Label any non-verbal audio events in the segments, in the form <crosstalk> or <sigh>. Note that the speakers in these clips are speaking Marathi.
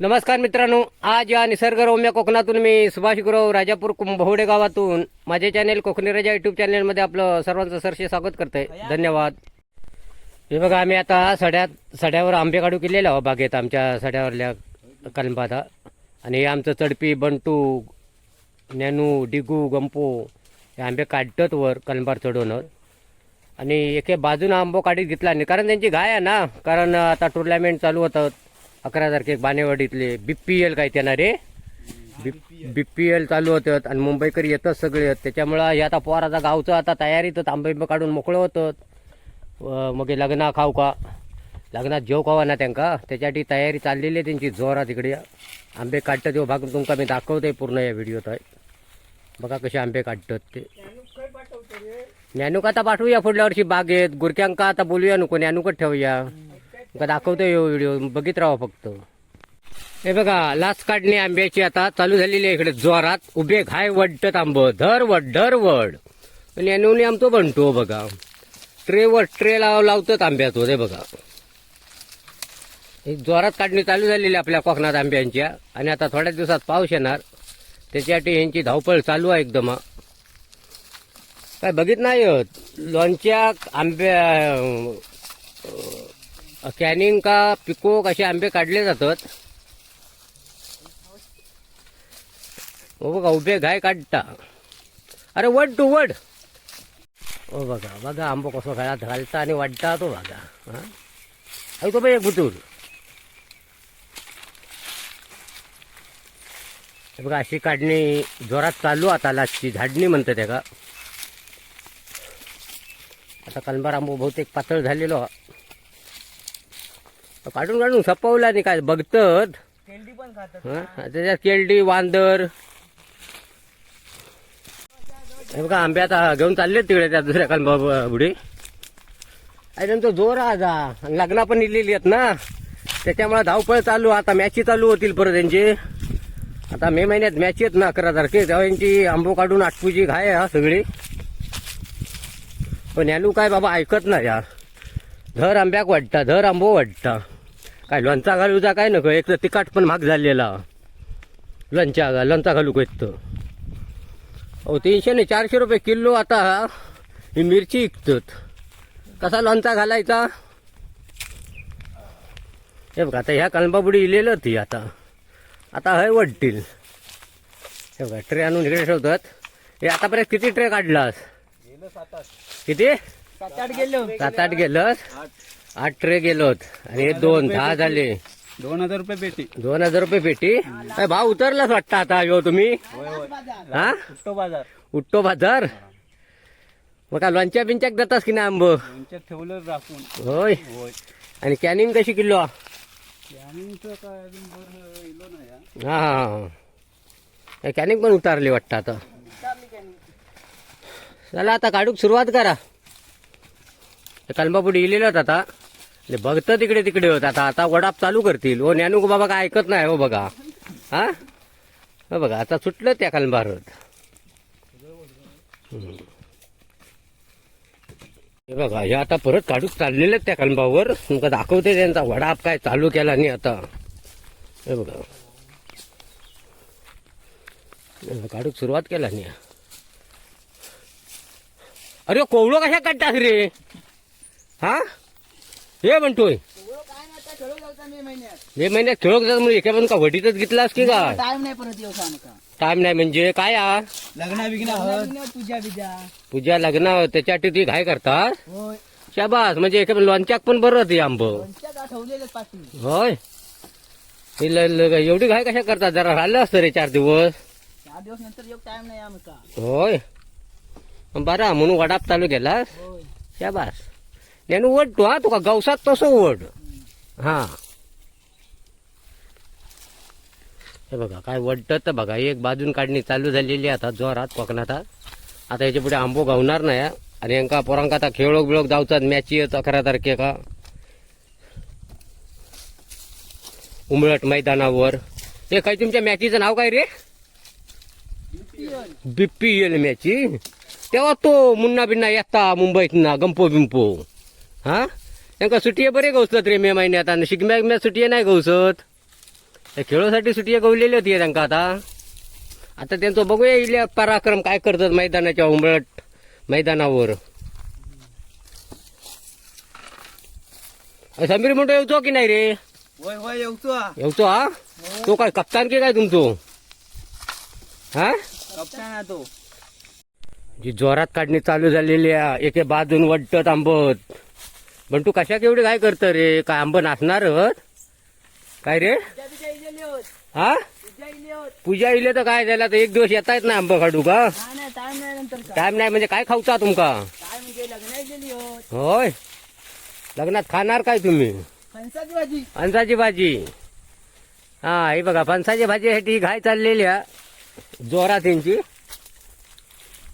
नमस्कार मित्रांनो आज या निसर्गरम्य कोकणातून मी सुभाष गुरव राजापूर कुंभवडे गावातून माझे चॅनेल कोकणी राजा युट्यूब चॅनेलमध्ये आपलं सर्वांचं सरसे स्वागत करतोय. धन्यवाद. हे बघा आम्ही आता सड्यात सड्यावर आंबे काढू केलेले आहोत. बागेत आमच्या सड्यावरल्या कलंबादा आणि आमचं चडपी बंटू नॅनू डिगू गंपो हे आंबे काढतात वर कलंबार चढवणं आणि एके बाजूनं आंबो काढीत घेतला. नाही कारण त्यांची गाय आहे ना कारण आता टुर्नामेंट चालू होतात अकरा तारखेक बाणेवाडीतले बी पी एल काय त्यांना रे? बी पी एल चालू होतात आणि मुंबईकर येतच सगळे. त्याच्यामुळं हे आता पोराचा गावचं आता तयारीत आंबे काढून मोकळं होतं. मग हे लग्ना खाऊ का? लग्नात जेव खावा ना त्यांका. त्याच्यासाठी तयारी चाललेली आहे त्यांची जोरा तिकडे आंबे काढतात तो भाग तुमका मी दाखवतोय पूर्ण या व्हिडिओत आहे बघा कसे आंबे काढतात ते. ज्ञानुक आता पाठवूया पुढल्या वर्षी बागेत. गुरक्यांका आता बोलूया नको. ज्ञानुकच ठेवूया. का दाखवतो हो व्हिडिओ बघित राहा फक्त. हे बघा लाच काढणे आंब्याची आता चालू झालेली आहे इकडे जोरात. उभे घाय वडत आंब धर वड धर वड. आणि यानुनी आमतो बनतो हो बघा. ट्रेवर ट्रे लाव लावतात आंब्यातो ते बघा. ही जोरात काढणी चालू झालेली आहे आपल्या कोकणात आंब्यांच्या आणि आता थोड्याच दिवसात पाऊस येणार. त्याच्यासाठी यांची धावपळ चालू आहे एकदम. काय बघित नाही होत. लोणच्या आंब्या कॅनिंग का पिकोक असे आंबे काढले जातात? हो बघा उभे गाय काढता. अरे वड टू वड. हो बघा बघा आंबो कसं घालत घालता आणि वाढता तो बघा. हा? अरे तो बाई एक बुतूर. बघा अशी काढणी जोरात चालू आता लाचची झाडणी म्हणतात त्या का. आता कलमार आंबो बहुतेक पातळ झालेलो. काढून काढून सपवला नाही काय बघतत. केंडी पण खातात. हं? त्याच्यात केळडी वांदर. हे बघा आंबे आता घेऊन चालले तिकडे त्या दुसऱ्या कलबा बुडी आणि त्यांचा जोर आज. लग्न पण इलेली आहेत ना. त्याच्यामुळे धावपळ चालू आता मॅची चालू होतील परत त्यांची. आता मे महिन्यात मॅच आहेत ना अकरा तारखे. तेव्हा यांची आंबो काढून आटपूची घाय हा सगळी. पण यानू काय बाबा ऐकत नाही या धर आंब्याक वाटता धर आंबो वाटता काय लोणचा घालूचा काय नको एक तर तिखट पण महाग झालेला. लोणच्या लोणचा घालू येत अहो तीनशे ने चारशे रुपये किलो आता ही मिरची विकतात. कसा लोणचा घालायचा? हे बघा आता ह्या कलंबाबुडी इलेलं ती आता. आता हय वडतील. हे बघा ट्रे आणून इकडे ठेवतात. हे आतापर्यंत किती ट्रे काढलास? गेलं किती? सात आठ गेलो. सात आठ गेलस? आठ ट्रे गेलोत. आणि हे दोन दहा झाले. दोन हजार रुपये पेटी. दोन हजार रुपये पेटी? काय भाव उतरलाच वाटतं आता यो तुम्ही? हा? कुट्टो बाजार. उठतो बाजार? मग काय लोणच्या बिंच्याक देतास की नाही आंब? ठेवलं राखून. होय. होय. आणि कॅनिंग कशी किलो? त्यानंतर काय अजून बरं इलो नाही हा. हा हा कॅनिंग पण उतारली वाटतं आता. चला आता काढूक सुरुवात करा. कलमापुढे इलेलं आता. बघतं तिकडे तिकडे होत. आता आता वडाप चालू करतील. ओ ज्ञानू बाबा काय ऐकत नाही हो बघा. हा? हो बघा आता सुटलं त्या कलंबारत हे बघा हे आता परत काढूक चाललेले आहेत त्या कलंबावर. तुमका दाखवते त्यांचा वडाप काय चालू केला नाही आता. हे बघा. काढूक सुरुवात केला नाही. अरे कोवळो कशा काढतात रे? हा? हे म्हणतोय. मे महिन्यात खेळक जात म्हणजे एका पण का वडीतच घेतलास की का टाइम नाही परत येऊ सांग टाइम नाही म्हणजे काय आ लग्ना बिग्ना पूजा बिजा. पूजा लग्न त्याच्यासाठी ती घाय करतात शाबास म्हणजे एका लोणच्याक पण बरं ती आंब. होय. हे एवढी घाय कशा करतात जरा राहिलं असतं रे चार दिवस. चार दिवस नंतर टाइम नाही आमका होय. बरा म्हणून वडाप चालू केलास होय. शाबास. नेनू वड तू हा तुका गवसात तसं वड. हा. हे बघा काय वडतं तर बघा एक बाजून काढणी चालू झालेली आता जोरात कोकणात आता याच्यापुढे आंबो गावणार नाही. आणि यांका पोरांका आता खेळोक बिळोक जावचात मॅची आहेत अकरा तारखेका उमळट मैदानावर. हे काय तुमच्या मॅचीचं नाव काय रे? बीपी एल मॅची तेव्हा तो मुन्ना बिन्ना येता मुंबईत ना गंपो बिंपो. हा? त्यांका सुटी बरे गवसत रे मे महिन्यात आणि शिगम्या बिगम्या सुटी नाही गवसत. खेळासाठी सुट्टी गवलेली होती त्यांका आता. आता त्यांचं बघूया इले पराक्रम काय करतात मैदानाच्या उंबरट मैदानावर. समीर म्हणतो येऊचो की नाही रे? येऊचो हा. हा? तो काय कप्तान की काय तुमचो? हा? कप्तान तो. जी जोरात काढणी चालू झालेली आहे. एके बाजून वडत आंबत पण तू कशा केवढी काय करत रे? काय आंब नाचणार काय रे? हा? पूजा इले तर काय झाला तर एक दिवस येता येत ना आंब काढू का? टाइम नाही म्हणजे काय खाऊचा तुमका? होय. लग्नात खाणार काय तुम्ही? फणसाची भाजी. हा हे बघा फणसाची भाजीसाठी घाय चाललेली आहे. जोरात यांची.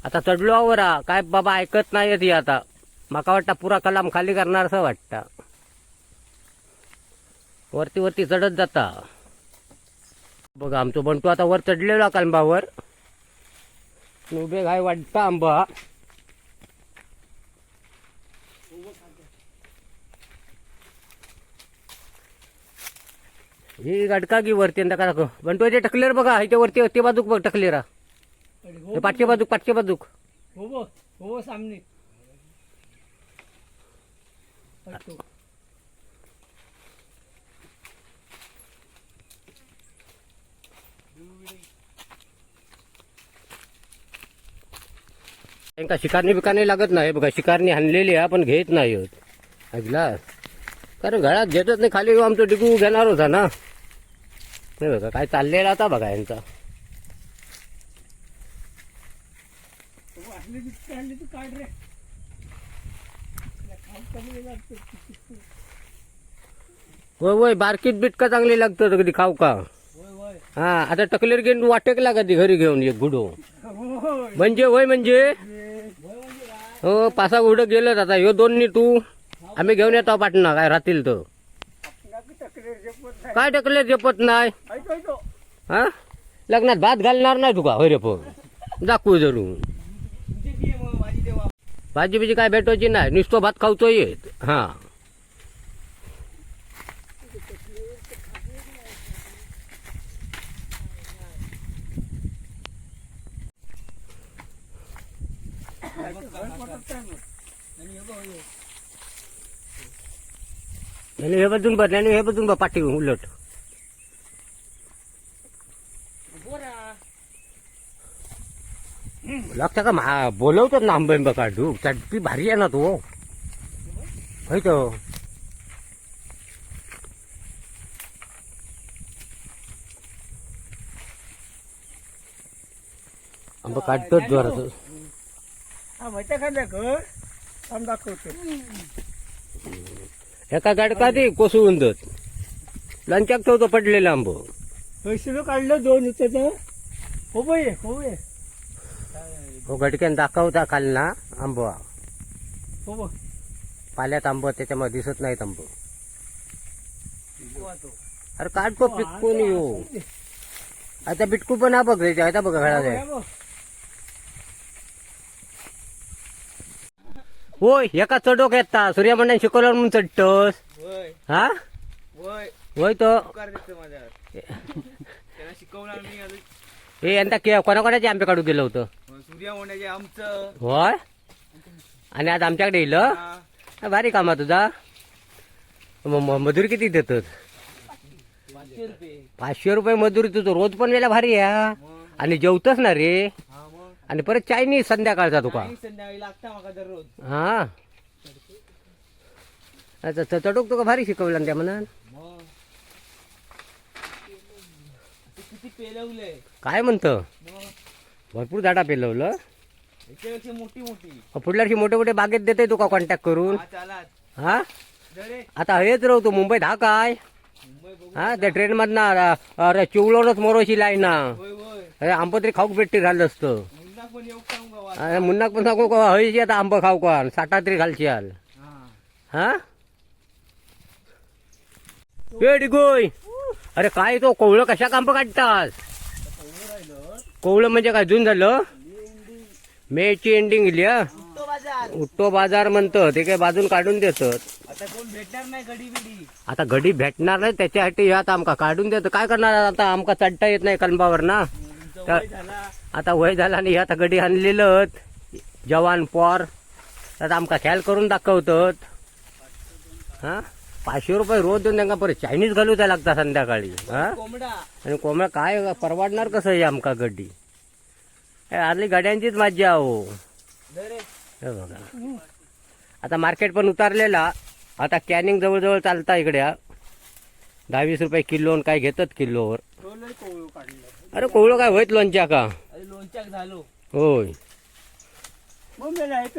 आता चढलो आवरा. काय बाबा ऐकत नाही ती आता. माका वाटतं पुरा कलाम खाली करणार असं वाटतं. वरती वरती चढत जाता. बघा आमचं बंटू आता वर चढलेला कलंबावर उभे घाय वाटतं आंबा. ही गडका की वरती का बंटूचे टकलेर बघा इथे वरती ते बाजूक बघ टकलेरा. हे पाठचे बाजूक पाठचे बाजूक. हो हो सामने. त्यांका शिकारणी बिकारणी लागत नाही. बघा शिकारणी हाणलेली आहे पण घेत नाही होत. ऐकला? कारण घरात घेतच नाही खाली आमचं डिगू घेणार होता ना. नाही बघा काय चाललेला आता बघा यांचा. काढ रे. होय होय बारकीत बिटका चांगली लागतं कधी खाऊ का? हा आता टकलेर घेऊन वाटेकला कधी घरी घेऊन एक गुडो. म्हणजे होय म्हणजे? हो पासा गुडं गेलं आता. ह्यो दोन नी तू. आम्ही घेऊन येतो पाटणा काय राहतील तर. काय टकलेर झेपत नाही? हा? लग्नात भात घालणार नाही तुका होय रे पण. दाखवू जरूर तुझी बी आहे मग माझी देवा भाजी बिजी काय भेटायची नाही. नुसतो भात खाऊचो येत हा हे बदून बघ हे बदून बघ पाठी उलट. लागतं का मा बोलवतात ना आंबे आंबा काढू चटपी भारी आहे ना तो. होय तो. आंबा काढतोच जोरात. माहिती खाल्ल्या घर थांब दाखवतो. एका गाडका दे कोसळून देत लंचाक ठेवतो पडलेला आंब. पैसे काढलं दोन होते तर. हो बाई हो बाई. हो गडक्यान दाखवता खाल ना आंबा. बघ. पाल्यात आंब त्याच्यामध्ये दिसत नाहीत आंब. अरे काढतो पिटकून येऊ. आता बिटकू पण हा बघ रे आता बघा घळा होय एका चढोक येता. सूर्यमंडळ शिकवल्यावर म्हणून चढतोस. होय. हा? होय. तो. हे <laughs> यंदा कोणाकोणाचे आंबे काढू गेलं होतं? सूर्या होण्याचे आमचं. होय? आणि आज आमच्याकडे येईल भारी काम आहे तुझा. म- म- मजुरी किती देतात? पाचशे रुपये. पाचशे रुपये मजुरी तुझं रोज पण वेळेला भारी आहे मग? आणि जेवतच ना रे? हा मग? आणि परत चायनीज संध्याकाळचा तुका संध्याकाळी लागता मला दररोज. हा? अच्छा च- चटूक तुका भारी शिकवलं ना त्या म्हणा मग? ते किती पेलवलंय? काय म्हणतं? मग? भरपूर झाडा पेलवलं याच्यापेक्षा मोठी मोठी. बागेत देते तुका कॉन्टॅक्ट करून? हा चालात. हा? जरे आता हेच राहतो मुंबईत हा काय? मुंबई बघू हा त्या ट्रेन मधनं अरे चिवलोनच मोरोशी लाय ना. होय होय. अरे आंब तरी खाऊक भेटते झालं असतं. मुन्ना पण येऊ सांगू गावात अरे मुन्नाक पण सांगू का हयशी आता आंब खाऊ का साठा तरी आल हा. हा? ए डिगोय अरे काय तो कोवळं कशा आंब काढतास? कोवळं म्हणजे काय जून झालं? मेची एंडिंग गेली हा? तो बाजार. म्हणतं ते काय बाजून काढून देतात. आता कोण भेटणार नाही बिडी आता गडी भेटणार नाही त्याच्यासाठी आता आमका काढून देतो काय करणार आता? आमका चढता येत नाही कलंबावर ना. आता वय झाला आणि आता गडी आणलेलं जवान पोर. आता आमका ख्याल करून दाखवतात. हा? पाचशे रुपये रोज देऊन त्यांना परत चायनीज घालूचा लागता संध्याकाळी हा? आणि कोंबड्या काय परवडणार कसं आहे आमका गड्डी? आली गाड्यांचीच मज्जा हो हे बघा. आता मार्केट पण उतारलेला. आता कॅनिंग जवळजवळ चालता इकडे हा. दहा वीस रुपये किलो आणि काय घेतात किलोवर. अरे कोवळं काय होईत लोणच्या का? झालो. होय. मग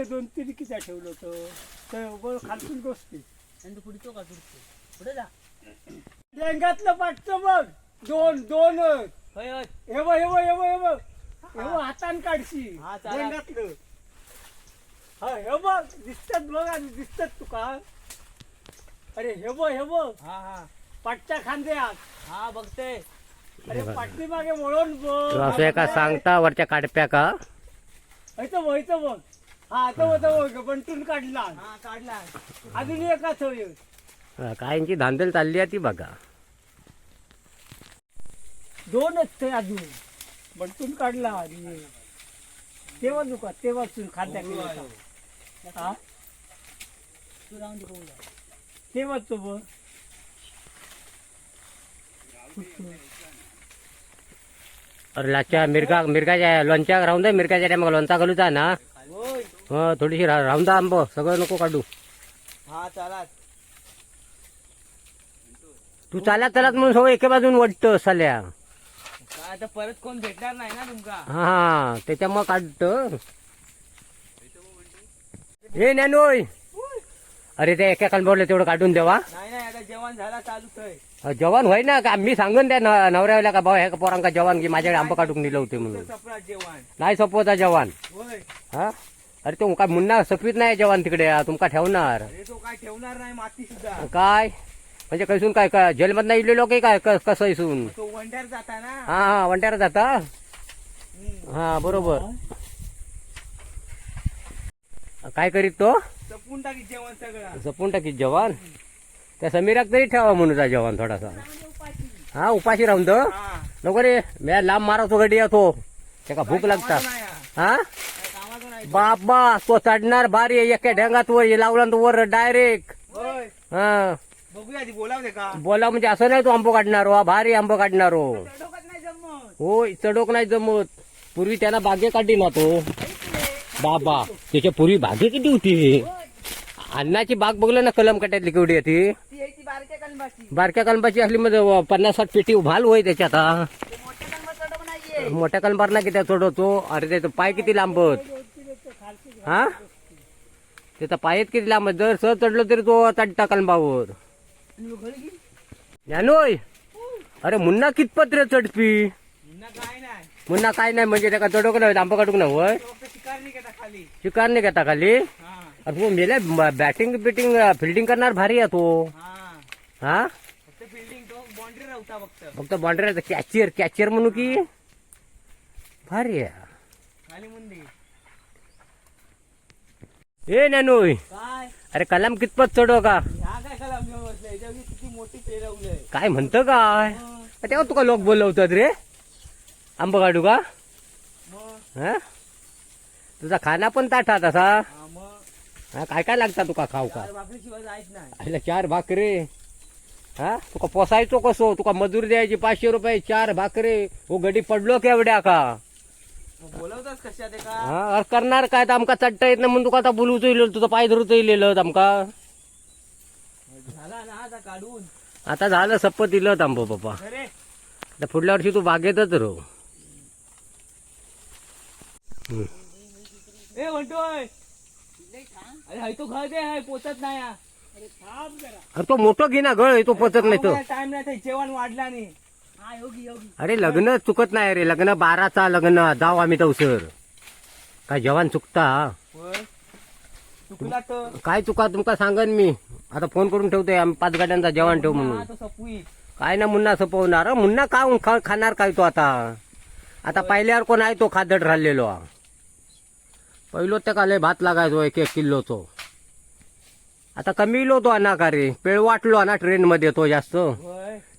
दोन तीन किती ठेवलं होतं. खालतून गोष्टी आणि तू पुढचो का पुढे जा. लेंगातलं पाठचं बघ. दोन दोन. होय होय. हे बघ हे बघ हे बघ हे बघ. हे. बघ हातान काढशी. हा, हा हे बघ दिसतात बघ आणि दिसतात तुका. अरे हे बघ हे बघ. हा हा. पाठच्या खांद्यात. हा बघते. अरे पाठी मागे वळून तू बघ. असं एका सांगता वरच्या काडप्या का? इथं बघ इथं बघ. हा तो बंटून काढला. हा काढला. अजून हा, धांदल चालली आहे ती बघा. दोनच ते अजून बंटून काढला. आणि तेव्हा दुका तेव्हा खाद्या हा तू दे कोंबडा तेव्हा तो बघ. अरे लाच्या मिरगा मिरगाच्या लोणच्या राहून दे मिरगाच्या टायमाला लोणचा घालूचा ना. हो थोडीशी रा- राहून दा आंब सगळं नको काढू. हा चला तू चालत चालत म्हणून सगळं एके बाजून वाटत साल्या. आता परत कोण भेटणार नाही ना तुमका? हा हा त्याच्यामुळं काढत. हे ज्ञानोय. अरे ते एका कलबरला तेवढं काढून देवा. नाही नाही आता जेवण झाला चालूच आहे. अ, जवान होय ना का मी सांगून न- नवऱ्याला का भाऊ ह्या पोरांका जवान की माझ्याकडे आंबा काढून दिलं होते म्हणून. जेवण. नाही सपोता जवान होय. हा? अरे तो काय मुन्ना सपवीत नाही जवान तिकडे तुमका ठेवणार? अरे तो काय ठेवणार नाही माती सुद्धा. काय? म्हणजे कैसून काय काय जेलमधनं इलेलो की काय कसं इसून? तो वंड्यार जाता ना. हा हा वंट्याला जाता. हा बरोबर. काय करीत तो? जपून टाकी जेवण सगळं. जपून टाकीत जवान त्या समीराक तरी ठेवा म्हणून जा जवान थोडासा. हा उपाशी राहून हा. नको रे म्या लांब मारतो गडी येतो त्याका भूक लागता. हा. बाबा तो चढणार भारी एका ढंगात वर लावला वर डायरेक्ट हा. बोला म्हणजे असं नाही तो आंबो काढणार हो भारी आंबो काढणार हो. चढोक नाही जमत. पूर्वी त्याला बागे काढली ना तो. बाबा त्याच्या पूर्वी बागे किती होती? अन्नाची बाग बघलं ना कलम कट्यातली केवढी आहे ती? ती आहे ती बारक्या कलमाची. असली म्हणजे व पन्नास साठ पेटी भाल होय त्याच्यात मोठ्या कलमार ना किती चढवतो अरे त्याचं पाय किती लांबत? हा? त्याचा पायच किती लांबत जर सह चढलो तरी तो मग घरी गेली ज्ञानोय? अरे मुन्ना कितपत रे चढपी ना मुन्ना काय नाही म्हणजे त्याला चढवक नाही आंबा काढूक नाही होय तो शिकार नाही घेता खाली? शिकार नाही घेता खाली अरे तू मेले बॅटिंग बिटिंग फिल्डिंग करणार भारी आहे तो. हा. फक्त तो बाउंड्री राहता बॉन्ड्री कॅचियर कॅचियर म्हणू की? भारी आहे खाली मुंडी ए काय? अरे कलाम कितपत चढव का? ह्या काय कलम घेऊन बसले याच्यावर किती मोठी पेरवलंय काय म्हणतं काय? तेव्हा तुका लोक बोलवतात रे. आंबा काढू का? मग? हा? तुझा खाना पण ताठा तसा. हा मग? हा काय काय लागता तुका खाऊ का? चार भाकरीशिवाय जायच नाही. आईला चार भाकरे. हा? तुका पोसायचो कसो? तुका मजुरी द्यायची पाचशे रुपये चार भाकरे. हो गडी पडलो केवढ्या का? बोलवतात कशा ते का? हा अरे करणार काय? तर आमका चढता येत नाही म्हणून तुका आता बोलूच येईल तुझं पाय धरूच येईल आमका? झाला ना आता काढून. आता झालं सप्प दिलं आंबो बाबा. अरे. आता पुढल्या वर्षी तू बागेतच राहू. ए म्हणतोय अरे हाय तो घर दे हाय पोचत नाही हा. अरे तो मोठं घे ना गळ तो पचत नाही तो. टाइम नाही ते जेवण वाढला नाही अरे लग्न चुकत नाही रे. लग्न बाराचा लग्न. जाऊ आम्ही तवसर काय जवान चुकता? होय? चुकला तर. काय चुका तुमका सांगन मी. आता फोन करून ठेवतोय आम्ही. पाच गाड्यांचा जेवण ठेव म्हणून. तो काय ना मुन्ना सपवणार. मुन्ना का खा- खाणार काय तो आता? आता पहिल्यावर कोण आहे तो खादड राहिलेलो. पहिलो त्या काले भात लागायचो एक एक किलोचो. आता कमी होतो ना का रे पेळ वाटलो ना ट्रेन मध्ये तो जास्त.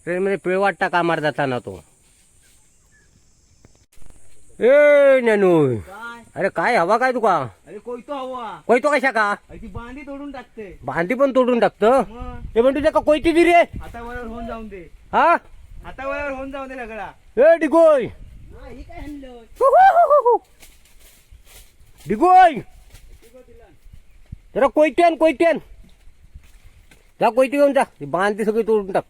होय ट्रेन मध्ये पेळ वाटता कामार जाताना तो? ए ननू. अरे काय हवा काय तुका? अरे कोयतो हवा. कोयतो कशा का? अरे ती बांधी तोडून टाकते. भांडी पण तोडून टाकतं? मग? ते म्हणतो त्या का कोयती दी रे हातावर होऊन जाऊन दे. हा? हातावर होऊन जाऊन दे सगळा ए डिगोय डिगोय जरा कोयत्यान कोयत्यान जा कोयती घेऊन जा. ती बांधती सगळी तोडून टाक.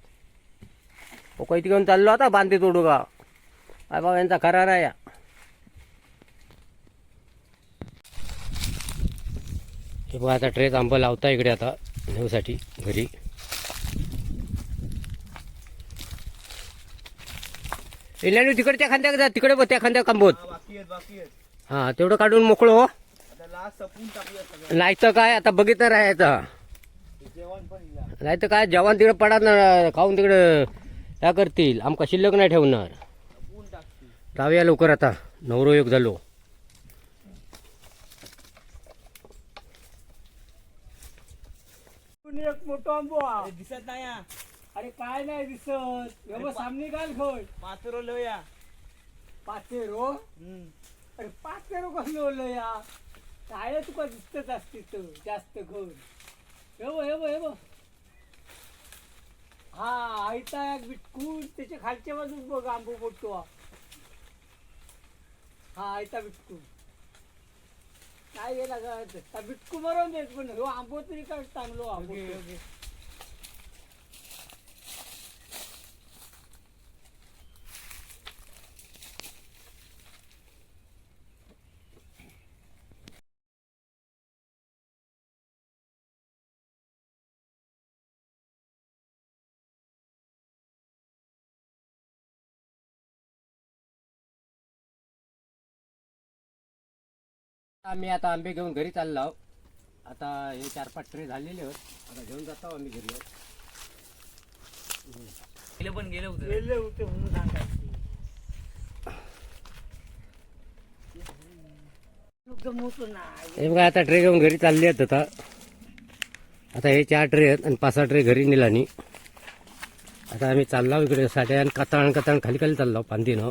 ओ घेऊन चाललो आता बांधते तोडू का बाबा यांचा करार आहे. या हे बघा आता ट्रेस आंबा लावता इकडे आता नेऊसाठी घरी. इल्याने तिकडच्या खांद्या जा तिकडे बघ त्या खांद्या कांबोत हा, तेवढं काढून मोकळं हो. नाही तर काय आता बघितलं राहायचं. नाही तर काय जवान तिकडे पडा ना खाऊन तिकडे. काय करतील? आमका शिल्लक नाही ठेवणार. जाऊया लवकर आता. नवरो योग झालो. एक मोठा आंबो. अरे दिसत नाही. अरे काय नाही दिसत. एवढं सामने घाल खोय पाचरो लोया पाचशे रो हम्म. अरे पाचशे रो कसं ओलं या काय तुका दिसतच असते तो जास्त खोल हे बघ, हे बघ, हे बघ. हा आयता एक बिटकून त्याच्या खालच्या बाजूस बघ आंबो मोठो. हा. हा आयता बिटकून काय गेला का बिटकू मरून देत पण ह्यो आंबो तरी काय चांगलो आंबो आम्ही आता आंबे घेऊन घरी चाललो आहो. आता हे चार पाच ट्रे झालेले आहेत. आता घेऊन जातो आम्ही घरी. गेलं पण गेलं होतं. गेले होते म्हणून हे बघा आता ट्रे घेऊन घरी चालले आहेत आता. आता हे चार ट्रे आहेत आणि पाच सहा ट्रे घरी नेलानी आता आम्ही चाललो इकडे साड्या आणि कताण कताण खाली खाली चाललो पांदीनं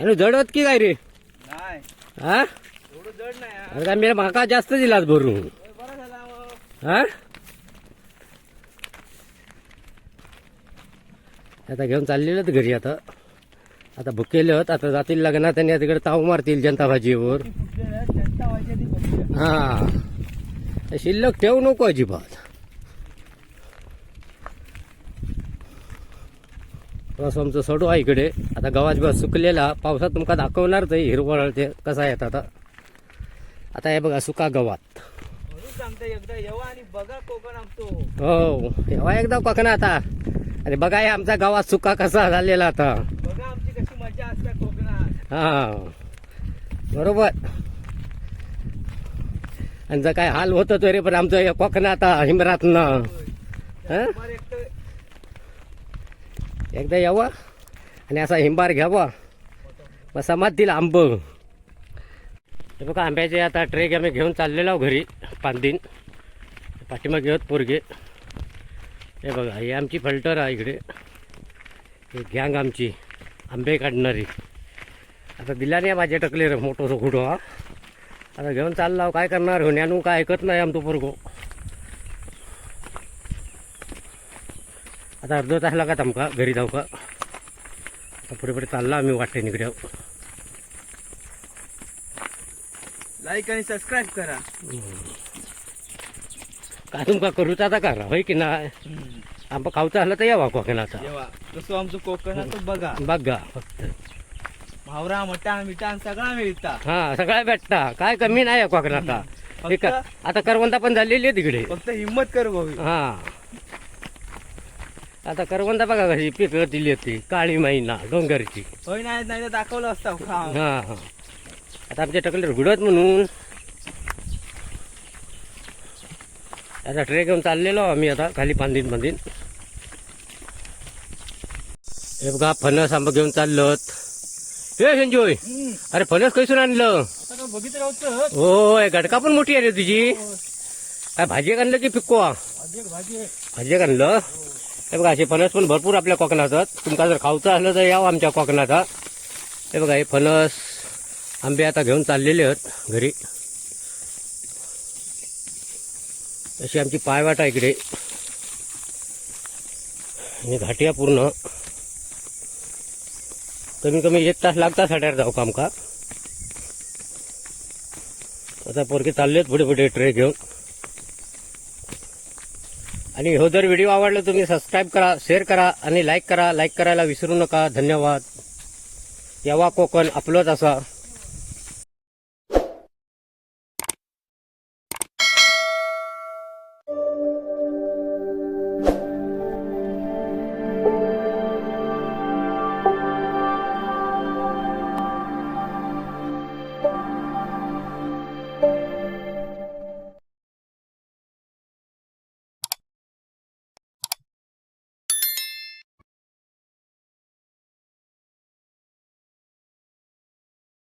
त्यानं जड होत की काय रे? हा. अरे काय मी माका जास्त दिलास भरून. हो. आता घेऊन चाललेलं घरी आता. आता भुकेले होत आता जातील लग्नात आणि तिकडे ताव मारतील जनता भाजीवर. हा. शिल्लक ठेवू नको अजिबात. बस आमचं सोडू आहे इकडे. आता गव्हाच बस सुकलेला पावसात तुमका दाखवणारच आहे हिरवळ ते कसा येत आता आता. हे बघा सुका गवात म्हणून सांगते एकदा येवा आणि बघा कोकण आमचो. हो तेव्हा एकदा कोकणा आता. अरे बघा हे आमचा गावात सुका कसा झालेला आता. हा बरोबर. आणि जर काय हाल होत रे पण आमचं कोकणात आता हिमरातनं हा? तुम्हाला एक तर एकदा यावं आणि असा हिंबार घ्यावा. मग समाधतील आंब. हे बघा आंब्याचे आता ट्रेक आम्ही घेऊन चाललेलो आहो घरी पांदीन पाठीमागे घेत पोरगे. हे बघा ही आमची फल्टर आहे इकडे. ही गँग आमची आंबे काढणारी. आता दिला नाही माझे टकले रे मोठंसं खुडो हा. आता घेऊन चालला काय करणार हो न्यानू काय ऐकत नाही आमचं पोरगो. आता अर्ध तास लागत आमका घरी जाऊ का आता पुढे पुढे चालला आम्ही वाटते निकडे लाईक आणि सबस्क्राईब करा. काय तुमका करूचा आता करा होय की नाही? आंबा खाऊचा आला तर यावा कोकणाचा. येवा. कसं आमचं कोकणात बघा. बघा फक्त. भावरा मटाण मिठाण सगळा मिळता. हा सगळ्या भेटता. काय कमी नाही आहे कोकणाचा. का आता करवंदा पण झालेली आहे तिकडे. फक्त हिंमत कर भाऊ. हा. आता करवंदा बघा कशी पिकं दिली होती काळी महिना डोंगरची. होय नाही नाही दाखवलं असता. हा. हा आता आमच्या टकले घुडत म्हणून. आता ट्रे घेऊन चाललेलो आम्ही आता खाली पांदीन पांदीन हे बघा फणस आंबा घेऊन चाललो हे संजोय अरे फणस कैसून आणलं? बघितलं होतं. होय गडका पण मोठी आहे रे तुझी. काय भाजी आणलं की पिक्को आहे. भाजी आणलं? हे बघा असे फणस पण भरपूर आपल्या कोकणात तुमका जर खावचं असलं तर यावं आमच्या कोकणात हे बघा हे फणस आंबे आता घेऊन चाललेले आहेत घरी. अशी आमची पायवाट आहे इकडे. आणि घाटिया पूर्ण. कमी कमी एक तास लागता साड्यावर जाऊ का आमका? आता पोरके चाललेत पुढे पुढे ट्रे घेऊन. आणि हो जर व्हिडिओ आवडला तुम्ही सबस्क्राईब करा शेअर करा आणि लाईक करा. लाईक करायला विसरू नका. धन्यवाद. यावा कोकण आपलंच असा.